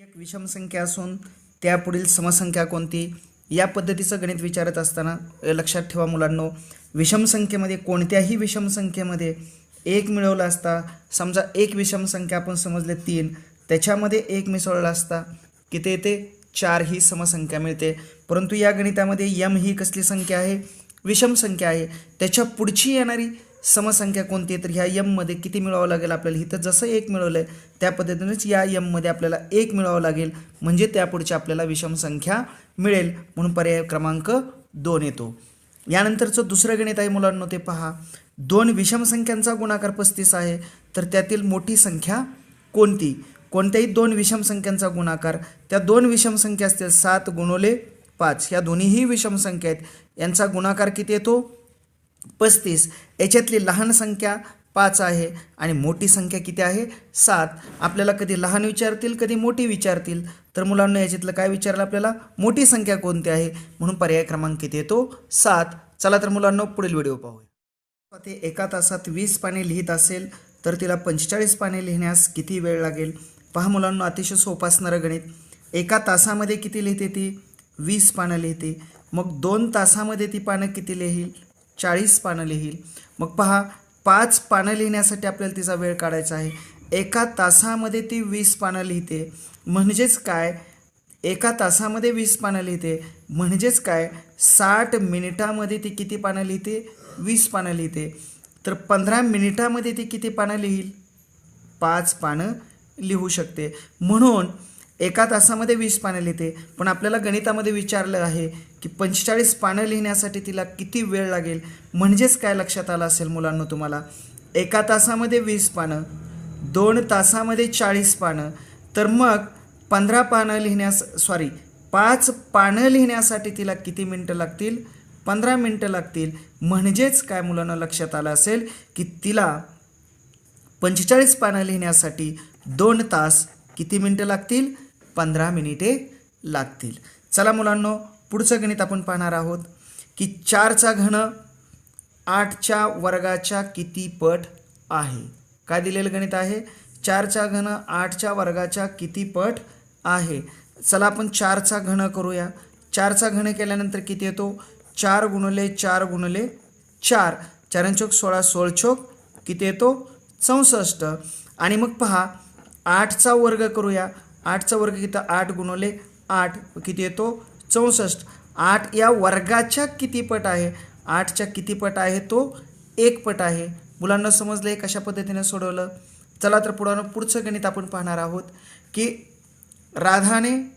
एक विषम संख्या असून त्यापुढील समसंख्या कोणती? या पद्धतीचं गणित विचारत असताना लक्षात ठेवा मुलांनो विषम संख्येमध्ये कोणत्याही विषम संख्येमध्ये एक मिळवला असता समजा एक विषम संख्या आपण समजले तीन त्याच्यामध्ये एक मिसळला असता किती येते? चार ही समसंख्या मिळते. परंतु या गणितामध्ये यम ही कसली संख्या आहे? विषम संख्या आहे. त्याच्या पुढची येणारी समसंख्या कोणती आहे तर ह्या यममध्ये किती मिळवावं लागेल आपल्याला? इथं जसं एक मिळवलं आहे त्या पद्धतीनेच या यममध्ये आपल्याला एक मिळवावं लागेल. म्हणजे त्यापुढची आपल्याला विषम संख्या मिळेल. म्हणून पर्याय क्रमांक दोन येतो. यानंतरचं दुसरं गणित आहे मुलांनो ते पहा. दोन विषम संख्यांचा गुणाकार पस्तीस आहे तर त्यातील मोठी संख्या कोणती? कोणत्याही दोन विषम संख्यांचा गुणाकार त्या दोन विषम संख्या असतील सात गुणोले पाच. ह्या दोन्हीही विषम संख्या आहेत. यांचा गुणाकार किती येतो? पस्तीस. याच्यातली लहान संख्या पाच आहे आणि मोठी संख्या किती आहे? सात. आपल्याला कधी लहान विचारतील कधी मोठी विचारतील? तर मुलांना याच्यातलं काय विचारलं आपल्याला? मोठी संख्या कोणती आहे? म्हणून पर्याय क्रमांक किती येतो? सात. चला तर मुलांना पुढील व्हिडिओ पाहूया. ते एका तासात वीस पाने लिहित असेल तर तिला पंचेचाळीस पाने लिहिण्यास किती वेळ लागेल? पहा मुलांना अतिशय सोपं असणारं गणित. एका तासामध्ये किती लिहिते ती? वीस पानं लिहिते. मग दोन तासामध्ये ती पानं किती लिहील? चाळीस पानं लिहील. मग पहा पाच पानं लिहिण्यासाठी आपल्याला तिचा वेळ काढायचा आहे. एका तासामध्ये ती वीस पानं लिहिते. म्हणजेच काय? एका तासामध्ये वीस पानं लिहिते. म्हणजेच काय? साठ मिनिटामध्ये ती किती पानं लिहिते? वीस पानं लिहिते. तर पंधरा मिनिटामध्ये ती किती पानं लिहील? पाच पानं लिहू शकते. म्हणून एका तासामध्ये वीस पानं लिहिते. पण आपल्याला गणितामध्ये विचारलं आहे की पंचेचाळीस पानं लिहिण्यासाठी तिला किती वेळ लागेल? म्हणजेच काय लक्षात आलं असेल मुलांना तुम्हाला? एका तासामध्ये वीस पानं दोन तासामध्ये चाळीस पानं तर मग पंधरा पानं लिहिण्यास सॉरी पाच पानं लिहिण्यासाठी तिला किती मिनटं लागतील? पंधरा मिनटं लागतील. म्हणजेच काय मुलांना लक्षात आलं असेल की तिला पंचेचाळीस पानं लिहिण्यासाठी दोन तास किती मिनटं लागतील? पंधरा मिनिटे लागतील. चला मुलांनो पुढचं गणित आपण पाहणार आहोत की चारचा घन आठच्या वर्गाच्या किती पट आहे? काय दिलेलं गणित आहे? चारचा घन आठच्या वर्गाच्या किती पट आहे? चला आपण चारचा घन करूया. चारचा घन केल्यानंतर किती येतो? चार गुणले चार गुणले चार. चारांचोक सोळा सोळचोक किती येतो? चौसष्ट. आणि मग पहा आठचा वर्ग करूया. आठचा वर्ग किती? आठ गुणवले आठ. किती येतो? चौसष्ट. आठ या वर्गाच्या किती पट आहे? आठच्या किती पट आहे? तो एक पट आहे. मुलांना समजलं हे कशा पद्धतीने सोडवलं? चला तर पुढं पुढचं गणित आपण पाहणार आहोत की राधाने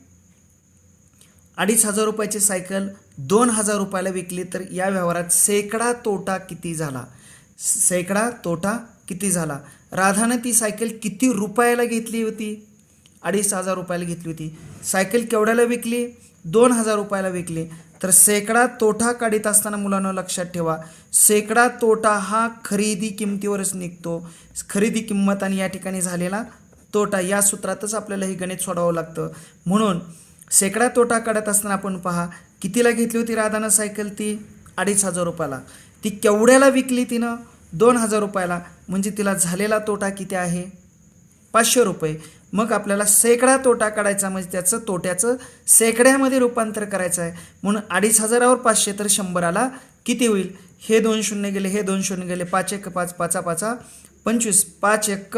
अडीच हजार रुपयाची सायकल दोन हजार रुपयाला विकली तर या व्यवहारात सेकडा तोटा किती झाला? सेकडा तोटा किती झाला? राधानं ती सायकल किती रुपयाला घेतली होती? अडीच हजार रुपयाला घेतली होती. सायकल केवढ्याला विकली? दोन हजार रुपयाला विकले. तर सेकडा तोटा काढीत असताना मुलांना लक्षात ठेवा. सेकडा तोटा हा खरेदी किमतीवरच निघतो. खरेदी किंमत आणि या ठिकाणी झालेला तोटा या सूत्रातच आपल्याला हे गणित सोडवावं लागतं. म्हणून सेकडा तोटा काढत असताना आपण पहा कितीला घेतली होती राधानं सायकल ती? अडीच हजार रुपयाला. ती केवढ्याला विकली तिनं? दोन हजार रुपयाला. म्हणजे तिला झालेला तोटा किती आहे? पाचशे रुपये. मग आपल्याला सेकडा तोटा काढायचा म्हणजे त्याचं तोट्याचं सेकड्यामध्ये रूपांतर करायचं आहे. म्हणून अडीच हजारावर पाचशे तर शंभराला किती होईल? हे दोन शून्य गेले हे दोन शून्य गेले पाच एक पाच पाचा पाचा पंचवीस पाच एक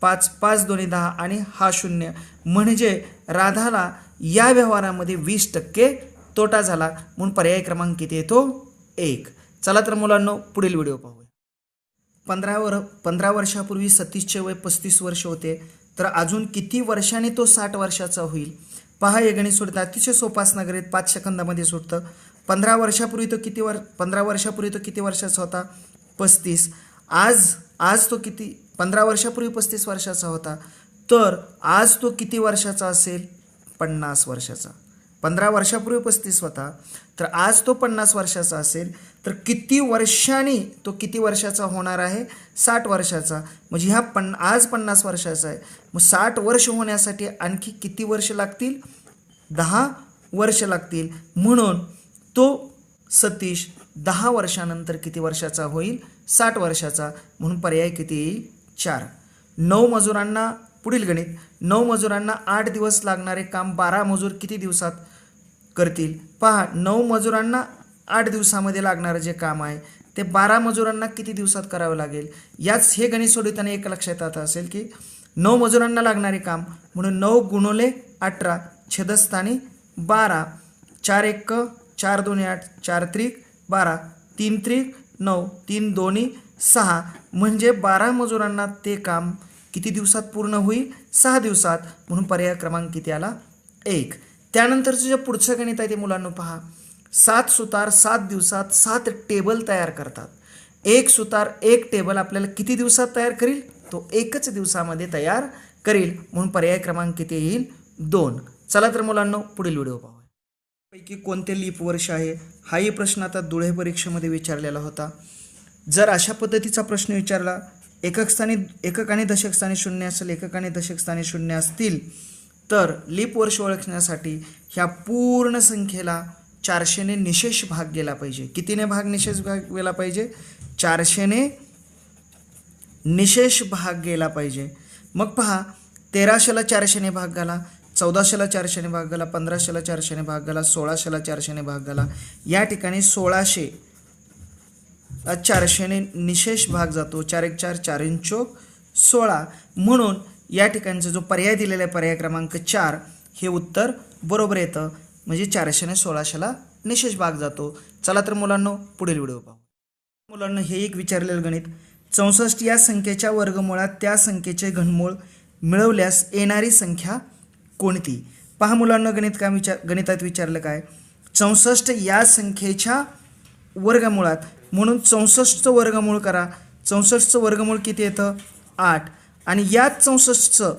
पाच पाच दोन्ही दहा आणि हा शून्य. म्हणजे राधाला या व्यवहारामध्ये वीस टक्के तोटा झाला. म्हणून पर्याय क्रमांक किती येतो एक. चला तर मुलांना पुढील व्हिडिओ पाहूया. पंधरा वर पंधरा वर्षापूर्वी सतीशचे वय पस्तीस वर्ष होते. तर अजून किती वर्षाने तो साठ वर्षाचा होईल? पहा हे गणित अतिशय सोपा असणार पाच सेकंदामध्ये सुटतं. पंधरा वर्षापूर्वी तो किती वर पंधरा वर्षापूर्वी तो किती वर्षाचा होता? पस्तीस. आज आज तो किती पंधरा वर्षापूर्वी पस्तीस वर्षाचा होता. तर आज तो किती वर्षाचा असेल? पन्नास वर्षाचा. पंधरा वर्षापूर्वी पस्तीस होता तर आज तो पन्नास वर्षाचा असेल. तर किती वर्षांनी तो किती वर्षाचा होणार आहे? साठ वर्षाचा. म्हणजे ह्या पन् आज पन्नास वर्षाचा आहे. मग साठ वर्ष होण्यासाठी आणखी किती वर्ष लागतील? दहा वर्ष लागतील. म्हणून तो सतीश दहा वर्षानंतर किती वर्षाचा होईल? साठ वर्षाचा. म्हणून पर्याय किती येईल? चार. नऊ मजुरांना पुढील गणित नऊ मजुरांना आठ दिवस लागणारे काम बारा मजूर किती दिवसात करतील? पहा नऊ मजुरांना आठ दिवसामध्ये लागणारं जे काम आहे ते बारा मजुरांना किती दिवसात करावं लागेल? याच हे गणित सोडवताना एक लक्षात आता असेल की नऊ मजुरांना लागणारे काम म्हणून नऊ गुणोले अठरा छेदस्थानी बारा चार एक चार दोन्ही आठ चार त्रिक बारा तीन त्रिक नऊ तीन दोन्ही सहा. म्हणजे बारा मजुरांना ते काम किती दिवसात पूर्ण होईल? सहा दिवसात. म्हणून पर्याय क्रमांक किती आला? एक. त्यानंतरचं जे पुढचं गणित आहे ते मुलांना पहा. सात सुतार सात दिवसात सात टेबल तयार करतात. एक सुतार एक टेबल आपल्याला किती दिवसात तयार करील? तो एकच दिवसामध्ये तयार करील. म्हणून पर्याय क्रमांक किती येईल? दोन. चला तर मुलांना पुढील व्हिडिओ पाहू पैकी कोणते लीप वर्ष आहे? हाही प्रश्न आता धुळे परीक्षेमध्ये विचारलेला होता. जर अशा पद्धतीचा प्रश्न विचारला एककस्थानी एकक आणि दशकस्थानी शून्य असेल एकक आणि दशकस्थानी शून्य असतील तर लीप वर्ष ओळखण्यासाठी ह्या पूर्ण संख्येला चारशेने निशेष भाग गेला पाहिजे. कितीने भाग निशेष भाग गेला पाहिजे? चारशेने निशेष भाग गेला पाहिजे. मग पहा तेराशेला चारशेने भाग घाला चौदाशेला चारशेने भाग घाला पंधराशेला चारशेने भाग घाला सोळाशेला चारशेने भाग घाला. या ठिकाणी सोळाशे चारशेने निशेष भाग जातो. चार एक चार चार इंच चोक सोळा. म्हणून या ठिकाणचा जो पर्याय दिलेला आहे पर्याय क्रमांक चार हे उत्तर बरोबर येतं. म्हणजे चारशेने सोळाशेला निशेष भाग जातो. चला तर मुलांना पुढील व्हिडिओ पाहू. मुलांना हे एक विचारलेलं गणित. चौसष्ट या संख्येच्या वर्गमुळात त्या संख्येचे घनमूळ मिळवल्यास येणारी संख्या कोणती? पहा मुलांना गणित काय विचार गणितात विचारलं काय? चौसष्ट या संख्येच्या वर्गमुळात म्हणून चौसष्टचं वर्गमूळ करा. चौसष्टचं वर्गमूळ किती येतं? आठ. आणि याच चौसष्टचं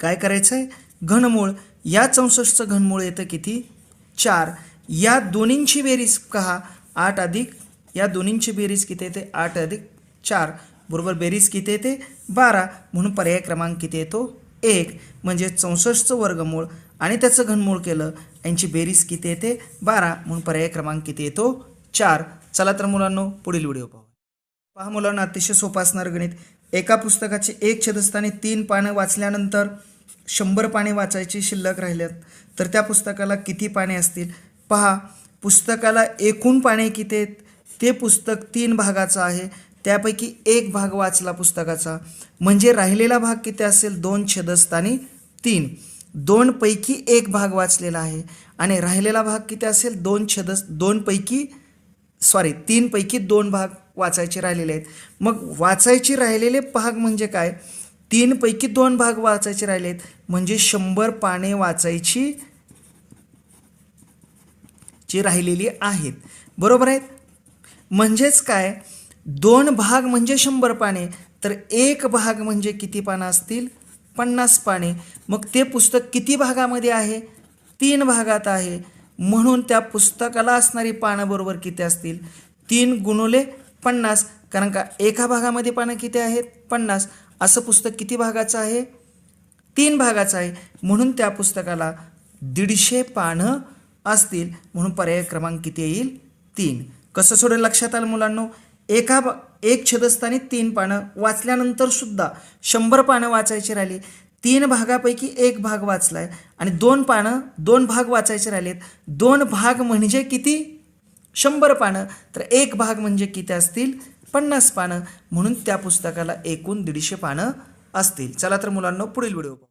काय करायचं आहे घनमूळ. या चौसष्टचं घनमूळ येतं किती? चार. या दोन्हींची बेरीज पहा. आठ अधिक या दोन्हींची बेरीज किती येते? आठ अधिक चार. बरोबर बेरीज किती येते? बारा. म्हणून पर्याय क्रमांक किती येतो? एक. म्हणजे चौसष्टचं वर्गमूळ. आणि त्याचं घनमूळ केलं. यांची बेरीज किती येते? बारा. म्हणून पर्याय क्रमांक किती येतो? चार. चला तर मुलांनो पुढील व्हिडिओ पाहू पहा मुलांना अतिशय सोपं असणार गणित. एका पुस्तकाचे एक छेदस्थानी तीन पानं वाचल्यानंतर शंभर पाने वाचायची शिल्लक राहिल्यात. तर त्या पुस्तकाला किती पाने असतील? पहा पुस्तकाला एकूण पाने किती आहेत? ते पुस्तक तीन भागाचं आहे. त्यापैकी एक भाग वाचला पुस्तकाचा. म्हणजे राहिलेला भाग किती असेल? दोन छेदस्थानी तीन. दोनपैकी एक भाग वाचलेला आहे. आणि राहिलेला भाग किती असेल? दोन छेदस दोनपैकी सॉरी तीनपैकी दोन भाग वाचायचे राहिलेले आहेत. मग वाचायचे राहिलेले भाग म्हणजे काय? तीनपैकी दोन भाग वाचायचे राहिले आहेत म्हणजे शंभर पाने वाचायची जी राहिलेली आहेत. बरोबर आहेत? म्हणजेच काय? दोन भाग म्हणजे शंभर पाने तर एक भाग म्हणजे किती पानं असतील? पन्नास पाने. मग ते पुस्तक किती भागामध्ये आहे? तीन भागात आहे. म्हणून त्या पुस्तकाला असणारी पानं बरोबर किती असतील? तीन गुणुले पन्नास. कारण का एका भागामध्ये पानं किती आहेत? पन्नास. असं पुस्तक किती भागाचं आहे? तीन भागाचं आहे. म्हणून त्या पुस्तकाला दीडशे पानं असतील. म्हणून पर्याय क्रमांक किती येईल? तीन. कसं सोडेल लक्षात आलं मुलांनो? एका एक छेदस्थानी तीन पानं वाचल्यानंतर सुद्धा शंभर पानं वाचायची राहिली. तीन भागापैकी एक भाग वाचलाय. आणि दोन पानं दोन भाग वाचायचे राहिलेत. दोन भाग म्हणजे किती? शंभर पानं. तर एक भाग म्हणजे किती असतील? पन्नास पानं. म्हणून त्या पुस्तकाला एकूण दीडशे पानं असतील. चला तर मुलांना पुढील व्हिडिओ पाहू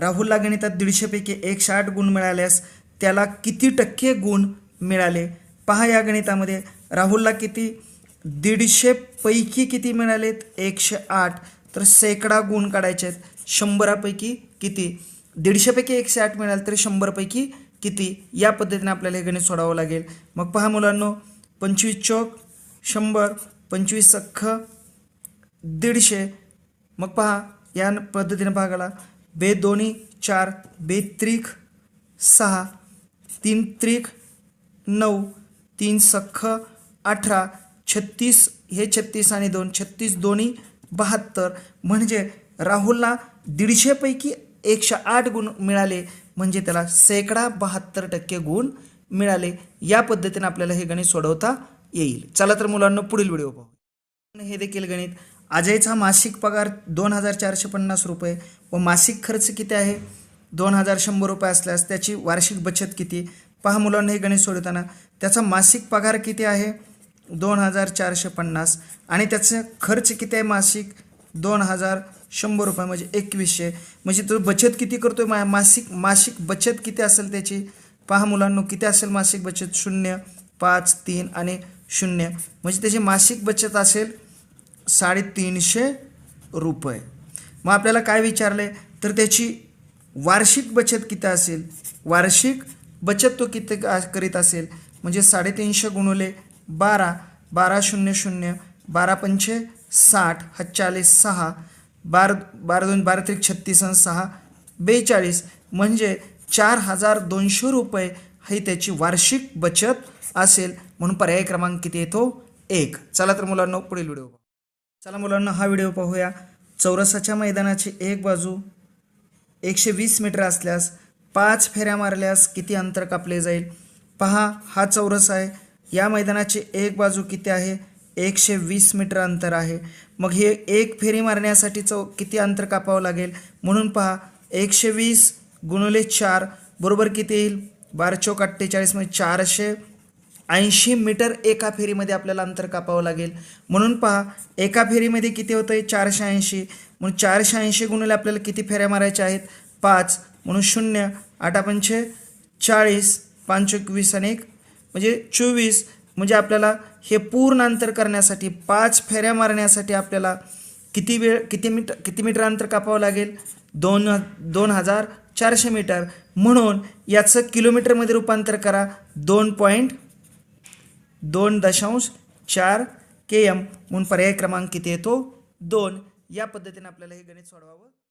राहुलला गणितात दीडशेपैकी एकशे आठ गुण मिळाल्यास त्याला किती टक्के गुण मिळाले? पहा या गणितामध्ये. राहुलला किती? दीडशेपैकी किती मिळालेत? एकशे आठ. तर सेकडा गुण काढायचे आहेत शंभरापैकी किती? दीडशेपैकी एकशे आठ मिळाल तर शंभरपैकी किती? या पद्धतीने आपल्याला हे गणित सोडावं लागेल. मग पहा मुलांनो पंचवीस चौक शंभर पंचवीस अख्ख दीडशे. मग पहा या न- पद्धतीने भागाला बे दोन्ही चार. बे त्रिक सहा. तीन त्रिक नऊ. तीन सख्ख अठरा. छत्तीस हे छत्तीस आणि दोन. छत्तीस दोन्ही बहात्तर. म्हणजे राहुलला दीडशेपैकी एकशे आठ गुण मिळाले म्हणजे त्याला सेकडा बहात्तर टक्के गुण मिळाले. या पद्धतीने आपल्याला हे गणित सोडवता येईल. चला तर मुलांना पुढील व्हिडिओ पाहू. हे देखील गणित. अजयचा मासिक पगार दोन हजार चारशे पन्नास रुपये व मासिक खर्च किती आहे? दोन हजार शंभर रुपये असल्यास त्याची वार्षिक बचत किती? पहा मुलांना हे गणित सोडवताना त्याचा मासिक पगार किती आहे? दोन हजार चारशे पन्नास. आणि त्याचं खर्च किती आहे मासिक? दोन हजार शंभर रुपये म्हणजे एकवीसशे. म्हणजे तो बचत किती करतोय? मा मासिक मासिक बचत किती असेल त्याची? पहा मुलांनो किती असेल मासिक बचत? शून्य पाच तीन आणि शून्य. म्हणजे त्याची मासिक बचत असेल साडेतीनशे रुपये. मग आपल्याला काय विचारले तर त्याची वार्षिक बचत किती असेल? वार्षिक बचत तो किती का- करीत असेल? म्हणजे साडेतीनशे गुणवले बारा. बारा शून्य शून्य. बारा पंचे साठ. हा सहा. बार बारा दोन बारा त्रिक छत्तीस आणि सहा बेचाळीस. म्हणजे चार हजार दोनशे रुपये ही त्याची वार्षिक बचत असेल. म्हणून पर्याय क्रमांक किती येतो एक. चला तर मुलांना पुढील व्हिडिओ चला मुलांना हा व्हिडिओ पाहूया. चौरसाच्या मैदानाची एक बाजू एकशे वीस मीटर असल्यास पाच फेऱ्या मारल्यास किती अंतर कापले जाईल? पहा हा चौरस आहे. या मैदानाची एक बाजू किती आहे? एकशे वीस मीटर अंतर आहे. मग हे एक फेरी मारण्यासाठी चौ किती अंतर कापावं लागेल? म्हणून पहा एकशे वीस गुणुले चार बरोबर किती येईल? बारा चौक अठ्ठेचाळीस म्हणजे चारशे ऐंशी मीटर एका फेरीमध्ये आपल्याला अंतर कापावं लागेल. म्हणून पहा एका फेरीमध्ये किती होतं आहे चारशे ऐंशी. म्हणून चारशे ऐंशी गुणिले आपल्याला किती फेऱ्या मारायच्या आहेत? पाच. म्हणून शून्य. आठा पंचे चाळीस. पाच एकवीस आणि एक. म्हणजे चोवीस. म्हणजे आपल्याला हे पूर्ण अंतर करण्यासाठी पाच फेऱ्या मारण्यासाठी आपल्याला किती वेळ किती मीटर किती मीटर अंतर कापावं लागेल? दोन दोन हजार चारशे मीटर. म्हणून याचं किलोमीटरमध्ये रूपांतर करा. दोन पॉईंट दोन दशांश चार के एम. म्हणून पर्याय क्रमांक किती येतो? दोन. या पद्धतीने आपल्याला हे गणित सोडवावं.